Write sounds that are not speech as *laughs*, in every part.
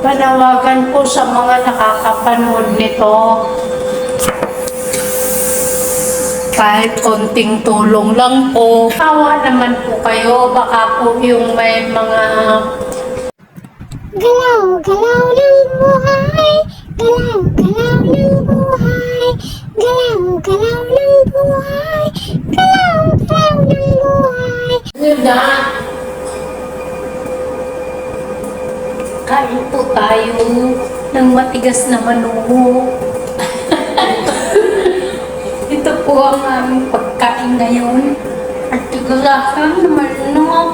Panawagan po sa mga nakakapanood nito. Kahit konting tulong lang po. Hawa naman po kayo. Baka po yung may mga Galaw, galaw ng buhay. Galaw, galaw ng buhay. Galaw, galaw ng buhay. Galaw, galaw ng buhay. Ganda. Kain po tayo ng matigas na manok. *laughs* Ito po ang aming pagkain ngayon. At tigulasan na manok.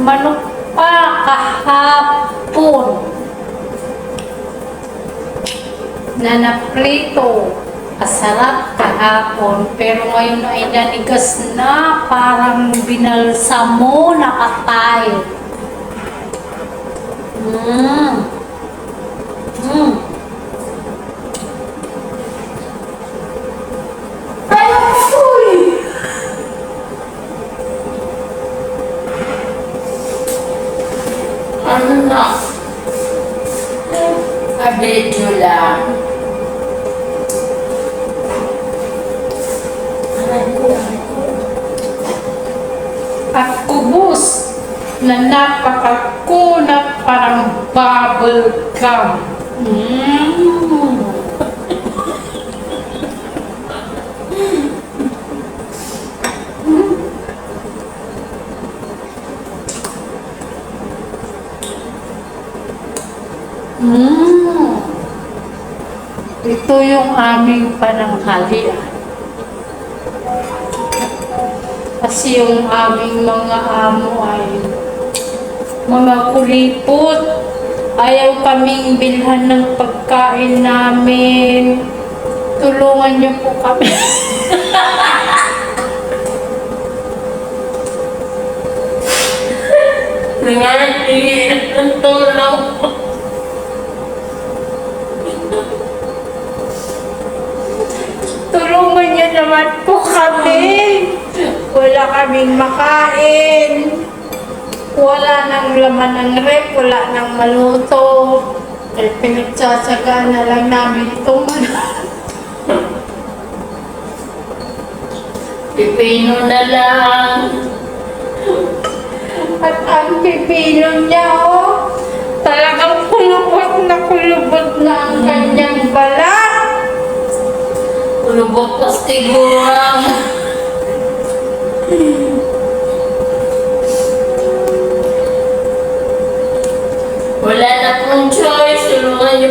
Manok pa kahapon. Na naprito. Masarap kahapon. Pero ngayon ay nanigas na. Parang binalsamo na katay. Mmm. Ay, Ano na? Abidyo lang. At kubos na napakakunat parang bubble gum. Mm. Mm. Ito yung aming pananghalian. Kasi yung aming mga amo ay mga kulipot. Ayaw kaming bilhan ng pagkain namin. Tulungan niyo po kami. *laughs* Nangyari ng tulong. Tulungan niyo naman po kami. Wala kaming makain. Wala nang laman ng rep, wala nang maluto. Eh, pinagtsatsagaan na lang namin itong *laughs* Pipino na lang. At ang pipino niya, oh, talagang kulubot na kulubot na ang kanyang balat. Kulubot pa sigurang. *laughs*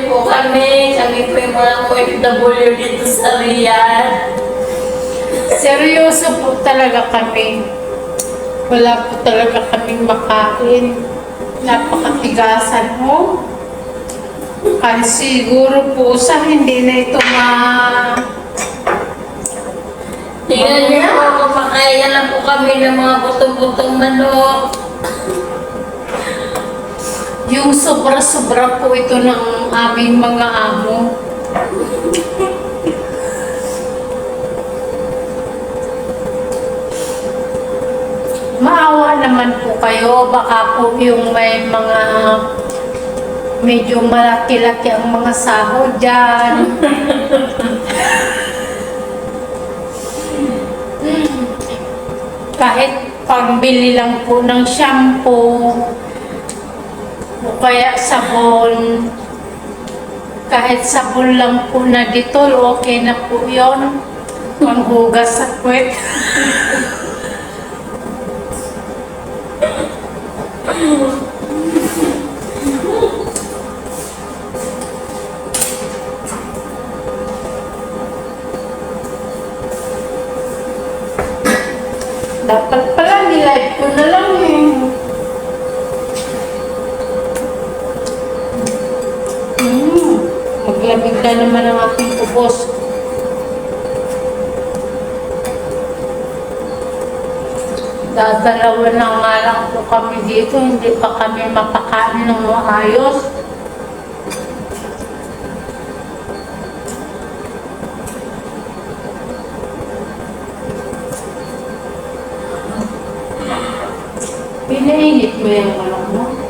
po kami. Kami po yung mga OFW dito sa Riyadh. Seryoso po talaga kami. Wala po talaga kaming makain. Napakatigasan mo. Kasi siguro po sa hindi na ito ma... Tingnan niyo po, kumakain lang po kami ng mga butong-butong manok. Yung sobra-sobra po ito ng aming mga amo. Maawa naman po kayo, baka po yung may mga medyo malaki-laki ang mga sahod dyan. *laughs* Kahit pambili lang po ng shampoo, o kaya sabon, kahit sabon lang po na ditol, okay na po yun. Panghugas sa kwet. Dapat pala, nilive ko na lang eh. Mm, maglamig na naman ang aking ubos. Dadalawa na nga lang po kami dito, hindi pa kami mapakain ng maayos. Pinainit mo yung ano mo.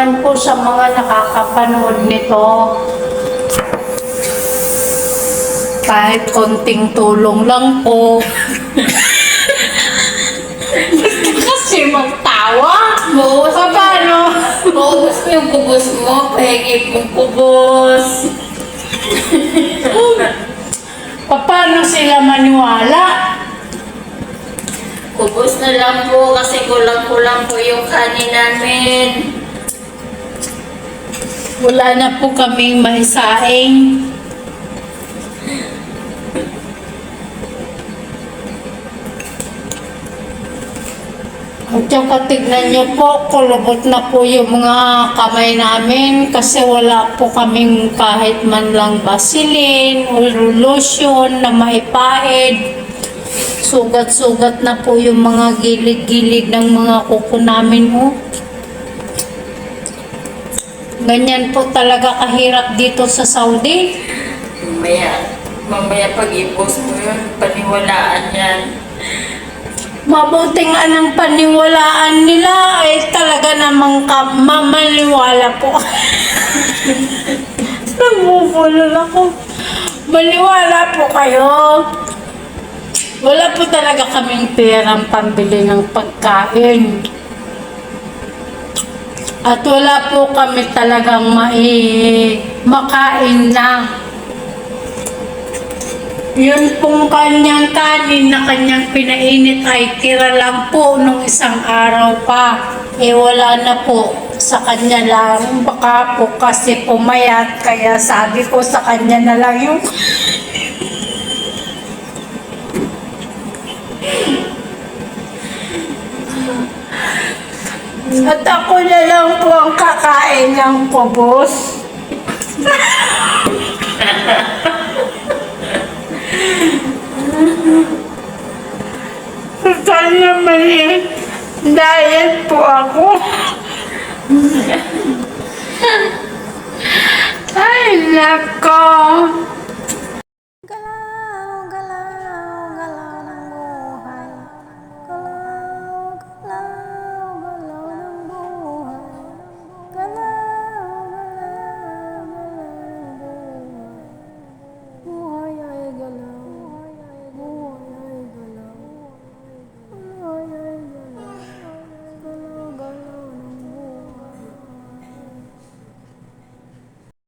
Panawagan po sa mga nakakapanood nito. Kahit konting tulong lang po. Basta *laughs* kasi magtawa. Buhos Pa- Paano? Buhos mo yung kubos mo. Pahigip mong kubos. Pa- Paano sila maniwala? Kubos na lang po kasi kulang-kulang po yung kanin namin. Wala na po kaming maisaing. At saka tignan niyo po, kulubot na po yung mga kamay namin kasi wala po kaming kahit man lang basilin o lotion na maipahid. Sugat-sugat na po yung mga gilid-gilid ng mga kuko namin. Oh. Ganyan po talaga kahirap dito sa Saudi. Mamaya, mamaya pag i-post mo yun, paniwalaan yan. Mabuti nga ng paniwalaan nila ay talaga namang ka, mamaniwala po. *laughs* Nabubulol ako. Maniwala po kayo. Wala po talaga kaming perang pambili ng pagkain. At wala po kami talagang mai makain na. Yun pong kanyang kanin na kanyang pinainit ay tira lang po nung isang araw pa. Eh wala na po sa kanya lang. Baka po kasi pumayat kaya sabi ko sa kanya na lang yung At ako na lang po ang kakain ng kubos. Naman eh. Diet po ako. Ay, nako.